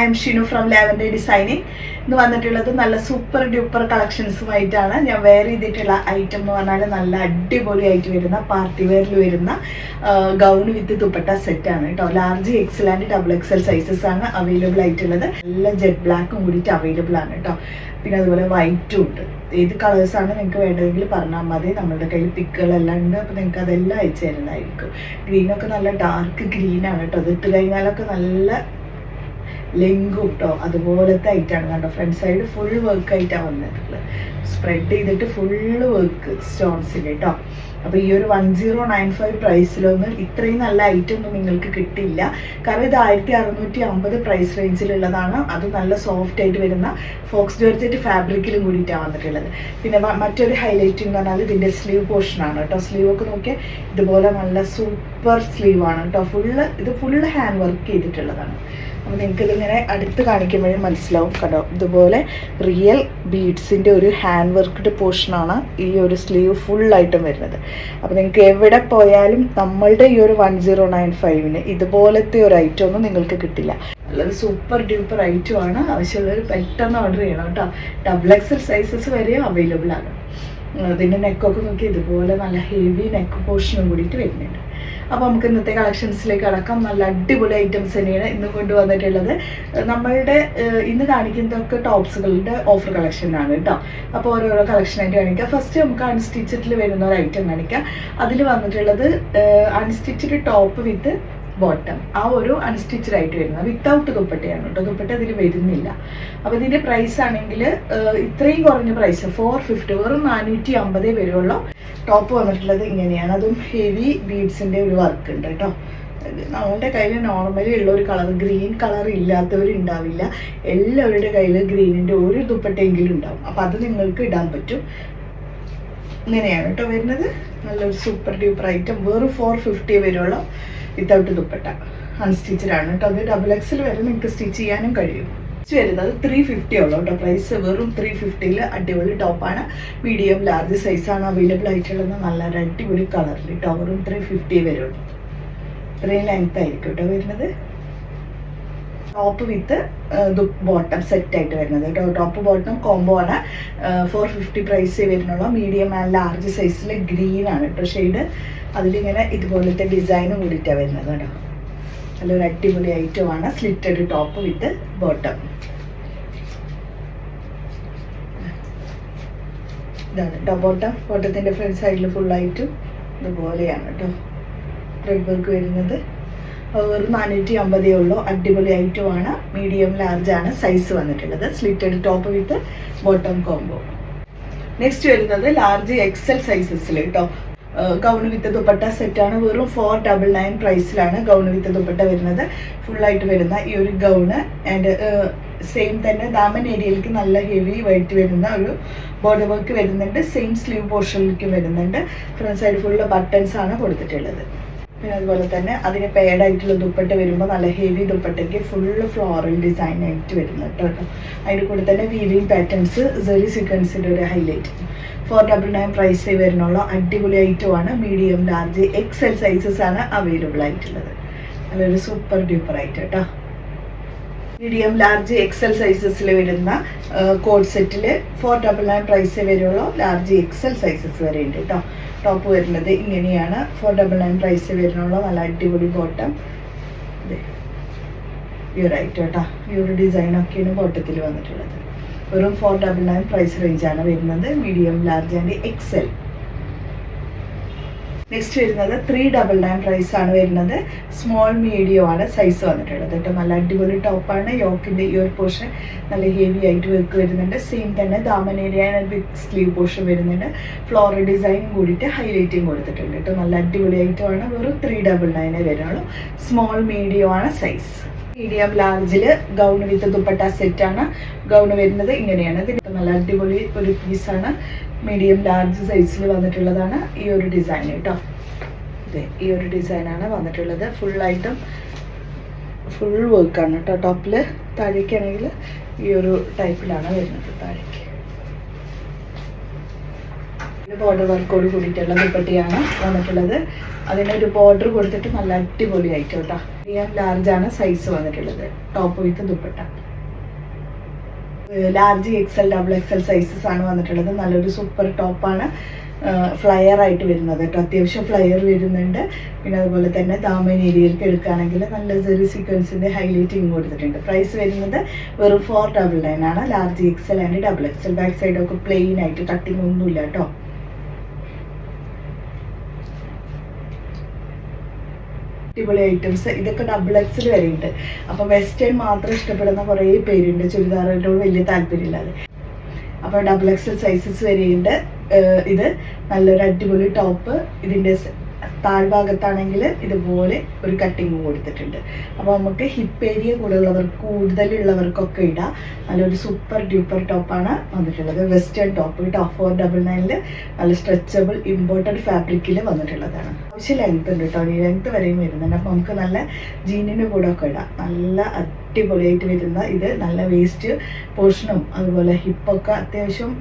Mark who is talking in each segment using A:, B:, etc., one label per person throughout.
A: I am Shinu from lavender designing. ഇന്ന് വന്നിട്ടുള്ളത് നല്ല സൂപ്പർ ഡ്യൂപ്പർ കളക്ഷൻസുമായിട്ടാണ് ഞാൻ വെയർ ചെയ്തിട്ടുള്ള ഐറ്റം എന്ന് പറഞ്ഞാൽ നല്ല അടിപൊളിയായിട്ട് വരുന്ന പാർട്ടി വെയറിൽ വരുന്ന ഗൗൺ വിത്ത് ദുപ്പട്ട സെറ്റാണ് കേട്ടോ. Large XL and double XL sizes ആണ് അവൈലബിൾ ആയിട്ടുള്ളത്. നല്ല ജെറ്റ് ബ്ലാക്കും കൂടിയിട്ട് അവൈലബിൾ ആണ് കേട്ടോ. പിന്നെ അതുപോലെ വൈറ്റും ഉണ്ട്. ഏത് കളേഴ്സാണ് നിങ്ങൾക്ക് വേണ്ടതെങ്കിൽ പറഞ്ഞാൽ മതി. നമ്മളുടെ കയ്യിൽ പിക്കുകളെല്ലാം ഉണ്ട്. അപ്പോൾ നിങ്ങൾക്ക് അതെല്ലാം അയച്ചു തരുന്നതായിരിക്കും. ഗ്രീനൊക്കെ നല്ല ഡാർക്ക് ഗ്രീനാണ് കേട്ടോ. അത് ഇട്ട് കഴിഞ്ഞാലൊക്കെ നല്ല ലെങ്കും കേട്ടോ അതുപോലത്തെ ആയിട്ടാണ് കണ്ടോ? ഫ്രണ്ട് സൈഡ് ഫുൾ വർക്ക് ആയിട്ടാണ് വന്നിട്ടുള്ളത്. സ്പ്രെഡ് ചെയ്തിട്ട് ഫുള്ള് വർക്ക് സ്റ്റോൺസിൽ കേട്ടോ അപ്പോൾ ഈ ഒരു വൺ സീറോ നയൻ ഫൈവ് പ്രൈസിലൊന്നും ഇത്രയും നല്ല ഐറ്റം ഒന്നും നിങ്ങൾക്ക് കിട്ടില്ല കാരണം ഇത് ആയിരത്തി അറുന്നൂറ്റി അമ്പത് പ്രൈസ് റേഞ്ചിലുള്ളതാണ് അത് നല്ല സോഫ്റ്റ് ആയിട്ട് വരുന്ന ഫോക്സ് ജോർജറ്റ് ഫാബ്രിക്കിലും കൂടിയിട്ടാണ് വന്നിട്ടുള്ളത്. പിന്നെ മറ്റൊരു ഹൈലൈറ്റ് എന്ന് പറഞ്ഞാൽ ഇതിന്റെ സ്ലീവ് പോർഷനാണ് കേട്ടോ സ്ലീവ് ഒക്കെ നോക്കിയാൽ ഇതുപോലെ നല്ല സൂപ്പർ സ്ലീവ് ആണ് കേട്ടോ ഫുള്ള് ഇത് ഫുള്ള് ഹാൻഡ് വർക്ക് ചെയ്തിട്ടുള്ളതാണ്. അപ്പോൾ നിങ്ങൾക്ക് ഇതിങ്ങനെ അടുത്ത് കാണിക്കുമ്പോഴേ മനസ്സിലാവും കണ്ടോ? ഇതുപോലെ റിയൽ ബീഡ്സിന്റെ ഒരു ഹാൻഡ് വർക്ക്ഡ് പോർഷനാണ് ഈ ഒരു സ്ലീവ് ഫുള്ളായിട്ടും വരുന്നത്. അപ്പോൾ നിങ്ങൾക്ക് എവിടെ പോയാലും നമ്മളുടെ ഈ ഒരു വൺ സീറോ നയൻ ഫൈവിന് ഇതുപോലത്തെ ഒരു ഐറ്റം ഒന്നും നിങ്ങൾക്ക് കിട്ടില്ല. അല്ലാതെ സൂപ്പർ ഡ്യൂപ്പർ ഐറ്റം ആണ്. ആവശ്യമുള്ളവർ പെട്ടെന്ന് ഓർഡർ ചെയ്യണം കേട്ടോ. ഡബിൾ എക്സൽ സൈസസ് വരെ അവൈലബിൾ ആണ്. അതിന്റെ നെക്കൊക്കെ നോക്കി ഇതുപോലെ നല്ല ഹെവി നെക്ക് പോർഷനും കൂടിയിട്ട് വരുന്നുണ്ട്. അപ്പോൾ നമുക്ക് ഇന്നത്തെ കളക്ഷൻസിലേക്ക് കടക്കാം. നല്ല അടിപൊളി ഐറ്റംസ് തന്നെയാണ് ഇന്ന് കൊണ്ടുവന്നിട്ടുള്ളത് നമ്മളുടെ ഇന്ന് കാണിക്കുന്നതൊക്കെ ടോപ്സുകളുടെ ഓഫർ കളക്ഷനാണ് കേട്ടോ അപ്പോൾ ഓരോരോ കളക്ഷനായിട്ട് കാണിക്കാം. ഫസ്റ്റ് നമുക്ക് അൺസ്റ്റിച്ചിൽ വരുന്ന ഒരു ഐറ്റം കാണിക്കാം. അതിൽ വന്നിട്ടുള്ളത് അൺസ്റ്റിച്ചഡ് ടോപ്പ് വിത്ത് ബോട്ടം ആ ഒരു അൺസ്റ്റിച്ചഡ് ആയിട്ട് വരുന്നത്. വിത്തൗട്ട് ദുപ്പട്ടയാണ് കേട്ടോ. ദുപ്പട്ട ഇതിൽ വരുന്നില്ല. അപ്പോൾ ഇതിന്റെ പ്രൈസ് ആണെങ്കിൽ ഇത്രയും കുറഞ്ഞ പ്രൈസ് ഫോർ ഫിഫ്റ്റി വെറും നാനൂറ്റി അമ്പതേ വരുള്ളൂ ടോപ്പ് വന്നിട്ടുള്ളത് ഇങ്ങനെയാണ്. അതും ഹെവി ബീഡ്സിന്റെ ഒരു വർക്ക് ഉണ്ട് കേട്ടോ. നമ്മളുടെ കയ്യിൽ നോർമലി ഉള്ള ഒരു കളർ ഗ്രീൻ കളർ ഇല്ലാത്തവരുണ്ടാവില്ല. എല്ലാവരുടെ കയ്യിൽ ഗ്രീനിന്റെ ഒരു ദുപ്പട്ടയെങ്കിലും ഉണ്ടാവും. അപ്പോൾ അത് നിങ്ങൾക്ക് ഇടാൻ പറ്റും. ഇങ്ങനെയാണ് കേട്ടോ വരുന്നത്. നല്ലൊരു സൂപ്പർ ഡ്യൂപ്പർ ഐറ്റം വെറും ഫോർ ഫിഫ്റ്റി വരുള്ളൂ വിത്തൗട്ട് ദുപ്പട്ട. അൺസ്റ്റിച്ചഡാണ് കേട്ടോ. അത് ഡബിൾ എക്സിൽ വരെ നിങ്ങൾക്ക് സ്റ്റിച്ച് ചെയ്യാനും കഴിയും. വരുന്നത് ത്രീ ഫിഫ്റ്റി ഉള്ളൂ കേട്ടോ. പ്രൈസ് വെറും ത്രീ ഫിഫ്റ്റിയിൽ അടിപൊളി ടോപ്പാണ് മീഡിയം ലാർജ് സൈസാണ് അവൈലബിൾ ആയിട്ടുള്ളത്. നല്ല അടിപൊളി കളറിൽ കേട്ടോ. വെറും ത്രീ ഫിഫ്റ്റി വരുള്ളൂ ഇത്രയും ലെങ്ത് ആയിരിക്കും കേട്ടോ വരുന്നത്. ടോപ്പ് വിത്ത് ബോട്ടം സെറ്റ് ആയിട്ട് വരുന്നത് കേട്ടോ. ടോപ്പ് ബോട്ടം കോംബോ ആണ്. ഫോർ ഫിഫ്റ്റി പ്രൈസ് വരുന്നുള്ളൂ. മീഡിയം ആൻഡ് ലാർജ് സൈസിൽ ഗ്രീൻ ആണ് കേട്ടോ. ഷെയ്ഡ് അതിലിങ്ങനെ ഇതുപോലത്തെ ഡിസൈനും കൂടിയിട്ടാണ് വരുന്നത് കേട്ടോ. നല്ലൊരു അടിപൊളി ഐറ്റമാണ് സ്ലിറ്റഡ് ടോപ്പ് വിത്ത് ബോട്ടം ഇതാണ് കേട്ടോ ബോട്ടം ബോട്ടത്തിന്റെ ഫ്രണ്ട് സൈഡിൽ ഫുള്ളായിട്ടും ഇതുപോലെയാണ് കേട്ടോ ത്രെഡ് വർക്ക് വരുന്നത്. വെറും നാനൂറ്റി അമ്പതേ ഉള്ളൂ. അടിപൊളി ഐറ്റമാണ് മീഡിയം ലാർജ് ആണ്. സൈസ് വന്നിട്ടുള്ളത്. Slitted top with bottom combo next വരുന്നത് ലാർജ് എക്സൽ സൈസസിൽ കേട്ടോ ഗൗൺ വിത്ത് ദുപ്പട്ട സെറ്റാണ്. വെറും ഫോർ ഡബിൾ നയൻ പ്രൈസിലാണ് ഗൗൺ വിത്ത് ദുപ്പട്ട വരുന്നത് ഫുള്ളായിട്ട് വരുന്ന ഈ ഒരു ഗൗണ്. ആൻഡ് സെയിം തന്നെ ദാമൻ ഏരിയയിലേക്ക് നല്ല ഹെവി വൈറ്റ് വരുന്ന ഒരു ബോർഡർ വർക്ക് വരുന്നുണ്ട്. സെയിം സ്ലീവ് പോർഷനിലേക്ക് വരുന്നുണ്ട്. ഫ്രണ്ട് സൈഡ് ഫുള്ള് ബട്ടൺസ് ആണ് കൊടുത്തിട്ടുള്ളത്. പിന്നെ അതുപോലെ തന്നെ അതിന് പേഡായിട്ടുള്ള ദുപ്പട്ട വരുമ്പോൾ നല്ല ഹെവി ദുപ്പട്ടയ്ക്ക് ഫുള്ള് ഫ്ലോറൽ ഡിസൈൻ ആയിട്ട് വരുന്നുണ്ട് കേട്ടോ. അതിന്റെ കൂടെ തന്നെ വീവിങ് പാറ്റേൺസ് സെറി സീക്വൻസിന്റെ ഒരു highlight four double nine price വരുന്നുള്ള അടിപൊളി ഐറ്റമാണ് മീഡിയം ലാർജ് എക്സൽ സൈസസ് ആണ് അവൈലബിൾ ആയിട്ടുള്ളത്. നല്ലൊരു സൂപ്പർ ഡ്യൂപ്പർ ആയിട്ട് കേട്ടോ. മീഡിയം ലാർജ് എക്സൽ സൈസസിൽ വരുന്ന കോഡ് സെറ്റിൽ ഫോർ ഡബിൾ നയൻ പ്രൈസ് വരുള്ളൂ ലാർജ് എക്സൽ സൈസസ് വരെ ഉണ്ട് കേട്ടോ. ടോപ്പ് വരുന്നത് ഇങ്ങനെയാണ്. ഫോർ ഡബിൾ നയൻ പ്രൈസ് വരുന്നുള്ള നല്ല അടിപൊളി ബോട്ടം ഒരു ഐറ്റം കേട്ടോ ഈ ഒരു ഡിസൈനൊക്കെയാണ് ബോട്ടത്തിൽ വന്നിട്ടുള്ളത്. വെറും ഫോർ ഡബിൾ നയൻ പ്രൈസ് റേഞ്ചാണ് വരുന്നത്. Medium large and XL next വരുന്നത് ത്രീ ഡബിൾ നയൻ പ്രൈസ് ആണ് വരുന്നത്. സ്മോൾ മീഡിയം ആണ് സൈസ് വന്നിട്ടുള്ളത് കേട്ടോ. നല്ല അടിപൊളി ടോപ്പാണ് യോക്കിന്റെ ഈ ഒരു പോർഷൻ നല്ല ഹെവി ആയിട്ട് വർക്ക് വരുന്നുണ്ട്. സെയിം തന്നെ ദാമനേരിയ വിത്ത് സ്ലീവ് പോർഷൻ വരുന്നുണ്ട്. ഫ്ലോറൽ ഡിസൈനും കൂടിയിട്ട് ഹൈലൈറ്റും കൊടുത്തിട്ടുണ്ട് കേട്ടോ. നല്ല അടിപൊളി ഐറ്റമാണ് വെറും ത്രീ ഡബിൾ നയനേ വരുള്ളൂ. സ്മോൾ മീഡിയം ആണ് സൈസ് മീഡിയം ലാർജിൽ ഗൗൺ വിത്ത് ദുപ്പട്ട സെറ്റ് ആണ് ഗൗൺ വരുന്നത് ഇങ്ങനെയാണ്. ഇതിന് നല്ല അടിപൊളി ഒരു പീസാണ്. മീഡിയം ലാർജ് സൈസിൽ വന്നിട്ടുള്ളതാണ് ഈ ഒരു ഡിസൈൻ കേട്ടോ അതെ ഈ ഒരു ഡിസൈനാണ് വന്നിട്ടുള്ളത്. ഫുള്ളായിട്ടും ഫുൾ വർക്കാണ് കേട്ടോ ടോപ്പിൽ താഴേക്കാണെങ്കിൽ ഈ ഒരു ടൈപ്പിലാണ് വരുന്നത് താഴേക്ക്. ബോർഡർ വർക്കോട് കൂടിയിട്ടുള്ള ദുപ്പട്ടിയാണ് വന്നിട്ടുള്ളത്. അതിനൊരു ബോർഡർ കൊടുത്തിട്ട് നല്ല അടിപൊളിയായിട്ട് കേട്ടോ മീഡിയം ലാർജ് ആണ് സൈസ് വന്നിട്ടുള്ളത്. Top with dupatta. Large XL double XL sizes ആണ് വന്നിട്ടുള്ളത്. നല്ലൊരു സൂപ്പർ ടോപ്പാണ് ഫ്ലയർ ആയിട്ട് വരുന്നത് കേട്ടോ. അത്യാവശ്യം ഫ്ലയർ വരുന്നുണ്ട്. പിന്നെ അതുപോലെ തന്നെ ദാമൻ ഏരിയയിലേക്ക് എടുക്കുകയാണെങ്കിൽ നല്ല ചെറിയ സീക്വൻസിന്റെ ഹൈലൈറ്റിങ് കൊടുത്തിട്ടുണ്ട്. പ്രൈസ് വരുന്നത് വെറും ഫോർ ഡബിൾ നയൻ ആണ്. Large XL and double XL back സൈഡൊക്കെ പ്ലെയിൻ ആയിട്ട് കട്ടിങ് ഒന്നുമില്ല കേട്ടോ. അടിപൊളി ഐറ്റംസ് ഇതൊക്കെ ഡബിൾ എക്സിൽ വരെ ഉണ്ട് അപ്പോൾ വെസ്റ്റേൺ മാത്രം ഇഷ്ടപ്പെടുന്ന കുറേ പേരുണ്ട്. ചുരിദാറിനോട് വലിയ താല്പര്യമില്ലാതെ. അപ്പോൾ ഡബിൾ എക്സൽ സൈസസ് വരെയുണ്ട് ഇത് നല്ലൊരു അടിപൊളി ടോപ്പ് ഇതിന്റെ താഴ്ഭാഗത്താണെങ്കിൽ ഇതുപോലെ ഒരു കട്ടിങ് കൊടുത്തിട്ടുണ്ട്. അപ്പോൾ നമുക്ക് ഹിപ്പ് ഏരിയ കൂടുതലുള്ളവർക്ക് കൂടുതലുള്ളവർക്കൊക്കെ ഇടാം. നല്ലൊരു സൂപ്പർ ഡ്യൂപ്പർ ടോപ്പാണ് വന്നിട്ടുള്ളത്. വെസ്റ്റേൺ ടോപ്പ് കേട്ടോ ഫോർ ഡബിൾ നയനിൽ നല്ല സ്ട്രെച്ചബിൾ ഇമ്പോർട്ടഡ് ഫാബ്രിക്കിൽ വന്നിട്ടുള്ളതാണ്. ആവശ്യം ലെങ്ത് ഉണ്ട് കേട്ടോ. ഈ ലെങ്ത് വരെയും വരുന്നുണ്ട്. അപ്പോൾ നമുക്ക് നല്ല ജീനിന്റെ കൂടെ ഒക്കെ ഇടാം. നല്ല അടിപൊളിയായിട്ട് വരുന്ന ഇത് നല്ല വേസ്റ്റ് പോർഷനും അതുപോലെ ഹിപ്പൊക്കെ അത്യാവശ്യം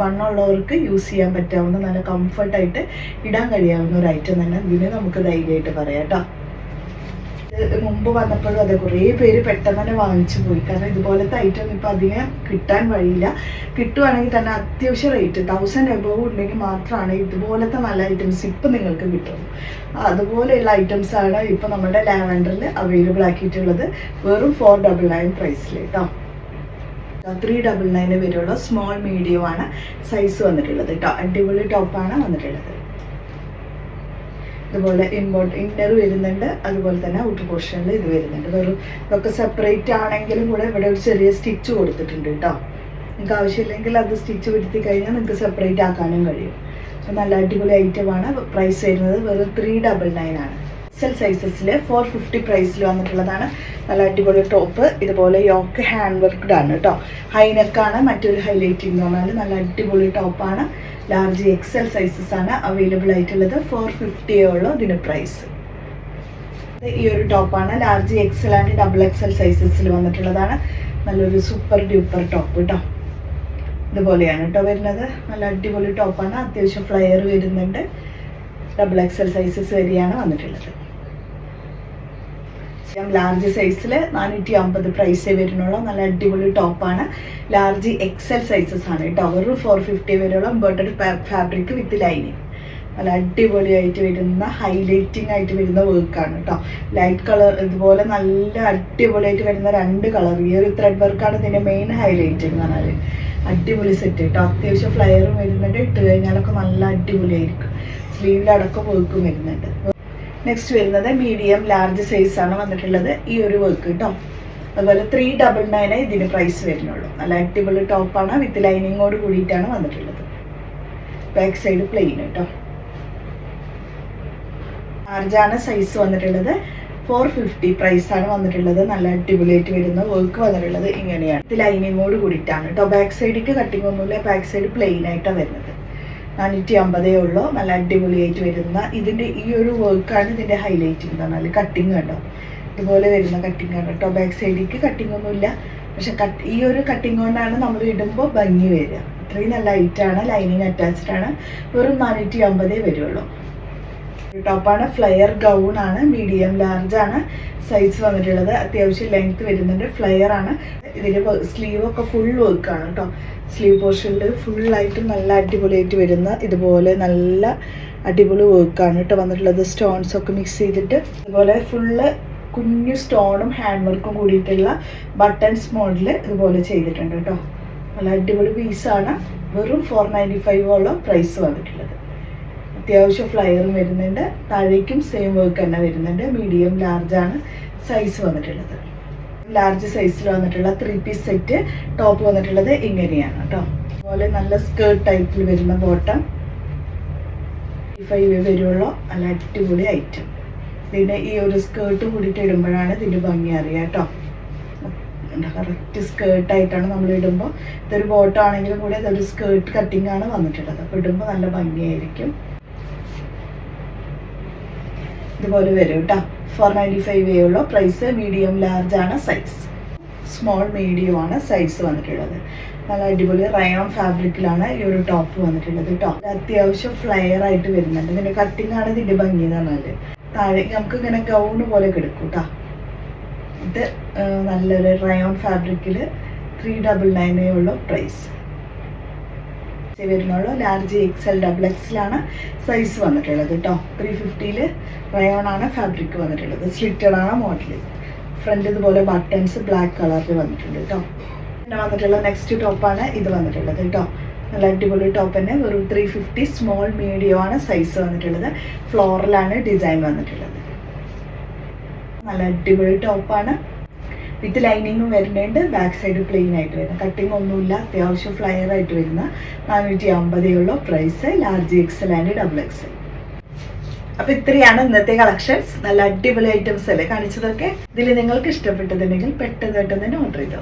A: വണ്ണമുള്ളവർക്ക് യൂസ് ചെയ്യാൻ പറ്റാവുന്ന നല്ല കംഫർട്ടായിട്ട് ഇടാൻ കഴിയാവുന്ന ഒരു ഐറ്റം തന്നെ. ഇതിന് നമുക്ക് ധൈര്യമായിട്ട് പറയാം കേട്ടോ മുമ്പ് വന്നപ്പോഴും അതെ കുറേ പേര് പെട്ടെന്ന് തന്നെ വാങ്ങിച്ചു പോയി. കാരണം ഇതുപോലത്തെ ഐറ്റം ഇപ്പം അധികം കിട്ടാൻ വഴിയില്ല. കിട്ടുവാണെങ്കിൽ തന്നെ അത്യാവശ്യം റേറ്റ് തൗസൻഡ് എബോവ് ഉണ്ടെങ്കിൽ മാത്രമാണ് ഇതുപോലത്തെ നല്ല ഐറ്റംസ് ഇപ്പം നിങ്ങൾക്ക് കിട്ടുള്ളൂ. അതുപോലെയുള്ള ഐറ്റംസ് ആണ് ഇപ്പം നമ്മുടെ ലാവൻഡറിൽ അവൈലബിൾ ആക്കിയിട്ടുള്ളത്. വെറും ഫോർ ഡബിൾ നയൻ പ്രൈസിൽ കേട്ടോ ത്രീ ഡബിൾ നയന് വരെയുള്ള സ്മോൾ മീഡിയം ആണ് സൈസ് വന്നിട്ടുള്ളത് കേട്ടോ അടിപൊളി ടോപ്പാണ് വന്നിട്ടുള്ളത്. അതുപോലെ ഇമ്പോർട്ട് ഇന്നർ വരുന്നുണ്ട്. അതുപോലെ തന്നെ ഔട്ടർ പോർഷനിൽ ഇത് വരുന്നുണ്ട്. വെറും ഇതൊക്കെ സെപ്പറേറ്റ് ആണെങ്കിലും കൂടെ ഇവിടെ ഒരു ചെറിയ സ്റ്റിച്ച് കൊടുത്തിട്ടുണ്ട് കേട്ടോ നിങ്ങൾക്ക് ആവശ്യമില്ലെങ്കിൽ അത് സ്റ്റിച്ച് വരുത്തി കഴിഞ്ഞാൽ നിങ്ങൾക്ക് സെപ്പറേറ്റ് ആക്കാനും കഴിയും. നല്ല അടിപൊളി ഐറ്റം ആണ്. പ്രൈസ് വരുന്നത് വെറും ത്രീ ഡബിൾ നയൻ ആണ്. സെൽ സൈസസിൽ ഫോർ ഫിഫ്റ്റി പ്രൈസിൽ വന്നിട്ടുള്ളതാണ്. നല്ല അടിപൊളി ടോപ്പ് ഇതുപോലെ യോക്ക് ഹാൻഡ് വർക്ക്ഡ് ആണ് കേട്ടോ ഹൈനെക്കാണ് മറ്റൊരു ഹൈലൈറ്റ് എന്ന് പറഞ്ഞാൽ നല്ല അടിപൊളി ടോപ്പാണ് ലാർജ് എക്സൽ സൈസസ് ആണ് അവൈലബിൾ ആയിട്ടുള്ളത്. ഫോർ ഫിഫ്റ്റിയേ ഉള്ളൂ ഇതിന് പ്രൈസ് ഈ ഒരു ടോപ്പാണ് large XL and double XL സൈസസിൽ വന്നിട്ടുള്ളതാണ്. നല്ലൊരു സൂപ്പർ ഡ്യൂപ്പർ ടോപ്പ് കേട്ടോ ഇതുപോലെയാണ് കേട്ടോ വരുന്നത്. നല്ല അടിപൊളി ടോപ്പാണ് അത്യാവശ്യം ഫ്ലയർ വരുന്നുണ്ട്. ഡബിൾ എക്സൽ സൈസസ് വരെയാണ് വന്നിട്ടുള്ളത്. ലാർജ് സൈസിൽ നാനൂറ്റി അമ്പത് പ്രൈസേ വരുന്നുള്ള. നല്ല അടിപൊളി ടോപ്പാണ് ലാർജ് എക്സൽ സൈസസ് ആണ് കേട്ടോ. ഒരു ഫോർ ഫിഫ്റ്റി വരെയുള്ള എംബോർട്ടഡ് ഫാബ്രിക് വിത്ത് ലൈനിങ് നല്ല അടിപൊളിയായിട്ട് വരുന്ന ഹൈലൈറ്റിംഗ് ആയിട്ട് വരുന്ന വർക്കാണ് കേട്ടോ. ലൈറ്റ് കളർ ഇതുപോലെ നല്ല അടിപൊളിയായിട്ട് വരുന്ന രണ്ട് കളർ ഈ ഒരു ത്രെഡ് വർക്കാണ് ഇതിന്റെ മെയിൻ ഹൈലൈറ്റ് എന്ന് പറഞ്ഞാൽ അടിപൊളി സെറ്റ് കേട്ടോ. അത്യാവശ്യം ഫ്ലയറും വരുന്നുണ്ട്. ഇട്ട് കഴിഞ്ഞാലൊക്കെ നല്ല അടിപൊളിയായിരിക്കും. സ്ലീവിലടക്കം വർക്കും വരുന്നുണ്ട്. നെക്സ്റ്റ് വരുന്നത് മീഡിയം ലാർജ് സൈസ് ആണ് വന്നിട്ടുള്ളത്. ഈ ഒരു വർക്ക് കേട്ടോ അതുപോലെ ത്രീ ഡബിൾ നയനെ ഇതിന് പ്രൈസ് വരുന്നുള്ളൂ. നല്ല അടിപൊളി ടോപ്പാണ് വിത്ത് ലൈനിങ്ങോട് കൂടിയിട്ടാണ് വന്നിട്ടുള്ളത്. ബാക്ക് സൈഡ് പ്ലെയിൻ കേട്ടോ ലാർജാണ് സൈസ് വന്നിട്ടുള്ളത്. ഫോർ ഫിഫ്റ്റി പ്രൈസാണ് വന്നിട്ടുള്ളത്. നല്ല അടിപൊളിയായിട്ട് വരുന്ന വർക്ക് വന്നിട്ടുള്ളത് ഇങ്ങനെയാണ്. ഇത് ലൈനിങ്ങോട് കൂടിയിട്ടാണ് കേട്ടോ ബാക്ക് സൈഡിക്ക് കട്ടിങ് ഒന്നുമില്ല. ബാക്ക് സൈഡ് പ്ലെയിൻ ആയിട്ടാണ് വരുന്നത്. നാനൂറ്റി അമ്പതേ ഉള്ളൂ. നല്ല അടിപൊളിയായിട്ട് വരുന്ന ഇതിന്റെ ഈ ഒരു വർക്കാണ് ഇതിന്റെ ഹൈലൈറ്റ് എന്ന് പറഞ്ഞാൽ കട്ടിങ് കണ്ടോ? ഇതുപോലെ വരുന്ന കട്ടിങ് ആണ് കേട്ടോ. ബാക്ക് സൈഡിലേക്ക് കട്ടിങ് ഒന്നുമില്ല. പക്ഷെ കട്ട് ഈ ഒരു കട്ടിങ് കൊണ്ടാണ് നമ്മൾ ഇടുമ്പോൾ ഭംഗി വരിക. അത്രയും നല്ല ഹൈറ്റാണ് ലൈനിങ് അറ്റാച്ച്ഡ് ആണ്. വെറും നാനൂറ്റി അമ്പതേ വരുള്ളൂ. ടോപ്പാണ്. ഫ്ലയർ ഗൗൺ ആണ്. മീഡിയം ലാർജ് ആണ്. സൈസ് വന്നിട്ടുള്ളത്. അത്യാവശ്യം ലെങ്ത് വരുന്നുണ്ട്. ഫ്ലയർ ആണ്. ഇതിന്റെ സ്ലീവ് ഒക്കെ ഫുൾ വർക്കാണ് കേട്ടോ സ്ലീവ് പോർഷനിൽ ഫുള്ളായിട്ട് നല്ല അടിപൊളിയായിട്ട് വരുന്ന ഇതുപോലെ നല്ല അടിപൊളി വർക്കാണ് കേട്ടോ വന്നിട്ടുള്ളത്. സ്റ്റോൺസ് ഒക്കെ മിക്സ് ചെയ്തിട്ട് അതുപോലെ ഫുള്ള് കുഞ്ഞു സ്റ്റോണും ഹാൻഡ് വർക്കും കൂടിയിട്ടുള്ള ബട്ടൺസ് മോഡൽ ഇതുപോലെ ചെയ്തിട്ടുണ്ട് കേട്ടോ നല്ല അടിപൊളി പീസാണ് വെറും ഫോർ നയന്റി ഫൈവോളം പ്രൈസ് വന്നിട്ടുള്ളത്. അത്യാവശ്യം ഫ്ലയറും വരുന്നുണ്ട്. താഴേക്കും സെയിം വർക്ക് തന്നെ വരുന്നുണ്ട്. മീഡിയം ലാർജ് ആണ് സൈസ് വന്നിട്ടുള്ളത്. ലാർജ് സൈസിൽ വന്നിട്ടുള്ള ത്രീ പീസ് സെറ്റ് ടോപ്പ് വന്നിട്ടുള്ളത് ഇങ്ങനെയാണ് കേട്ടോ അതുപോലെ നല്ല സ്കേർട്ട് ടൈപ്പിൽ വരുന്ന ബോട്ടം ഫൈവ് വരുള്ളൂ നല്ല അടിപൊളി ഐറ്റം പിന്നെ ഈ ഒരു സ്കേർട്ട് കൂടിയിട്ട് ഇടുമ്പോഴാണ് ഇതിന്റെ ഭംഗി അറിയാം കേട്ടോ കറക്റ്റ് സ്കേർട്ടായിട്ടാണ് നമ്മൾ ഇടുമ്പോൾ ഇതൊരു ബോട്ടം ആണെങ്കിലും കൂടി ഇതൊരു സ്കേർട്ട് കട്ടിംഗ് ആണ് വന്നിട്ടുള്ളത്. അപ്പോൾ ഇടുമ്പോൾ നല്ല ഭംഗിയായിരിക്കും. ഇതുപോലെ വരും കേട്ടോ. ഫോർ നയന്റി ഫൈവ് ഉള്ളൂ. പ്രൈസ് മീഡിയം ലാർജ് ആണ് സൈസ് സ്മോൾ മീഡിയം ആണ് സൈസ് വന്നിട്ടുള്ളത്. നല്ല അടിപൊളി റയോൺ ഫാബ്രിക്കിലാണ് ഈ ഒരു ടോപ്പ് വന്നിട്ടുള്ളത് കേട്ടോ. അത്യാവശ്യം ഫ്ലെയർ ആയിട്ട് വരുന്നുണ്ട്. ഇതിന്റെ കട്ടിംഗ് ആണ് ഇതിന്റെ ഭംഗി എന്ന് പറഞ്ഞാൽ. താഴെ നമുക്ക് ഇങ്ങനെ ഗൗൺ പോലെ കിടക്കും കേട്ടോ. ഇത് നല്ലൊരു റയോൺ ഫാബ്രിക്കിൽ ത്രീ ഡബിൾ നയനേ ഉള്ളൂ പ്രൈസ് വരുന്നുള്ളൂ. ലാർജ് എക്സ് എൽ ഡബിൾ എക്സിലാണ് സൈസ് വന്നിട്ടുള്ളത് കേട്ടോ ത്രീ ഫിഫ്റ്റിയിൽ റയോൺ ആണ് ഫാബ്രിക് വന്നിട്ടുള്ളത്. സ്ലിറ്റഡാണ് മോഡൽ ഫ്രണ്ട് ഇതുപോലെ ബട്ടൺസ് ബ്ലാക്ക് കളറിൽ വന്നിട്ടുണ്ട് കേട്ടോ പിന്നെ വന്നിട്ടുള്ള നെക്സ്റ്റ് ടോപ്പാണ് ഇത് വന്നിട്ടുള്ളത് കേട്ടോ നല്ല അടിപൊളി ടോപ്പ് തന്നെ. വെറും ത്രീ ഫിഫ്റ്റി സ്മോൾ മീഡിയം ആണ് സൈസ് വന്നിട്ടുള്ളത്. ഫ്ലോറിലാണ് ഡിസൈൻ വന്നിട്ടുള്ളത്. നല്ല അടിപൊളി ടോപ്പാണ് വിത്ത് ലൈനിങ്ങും വരുന്നുണ്ട് ബാക്ക് സൈഡ് പ്ലെയിൻ ആയിട്ട് വരുന്ന കട്ടിങ് ഒന്നുമില്ല. അത്യാവശ്യം ഫ്ലയർ ആയിട്ട് വരുന്ന നാനൂറ്റി അമ്പതേ ഉള്ളൂ price large XL and double XL അപ്പൊ ഇത്രയാണ് ഇന്നത്തെ കളക്ഷൻസ് നല്ല അടിപൊളി ഐറ്റംസ് അല്ലേ? കാണിച്ചതൊക്കെ. ഇതിൽ നിങ്ങൾക്ക് ഇഷ്ടപ്പെട്ടതുണ്ടെങ്കിൽ പെട്ടെന്ന് പെട്ടെന്ന് തന്നെ ഓർഡർ ചെയ്തോ.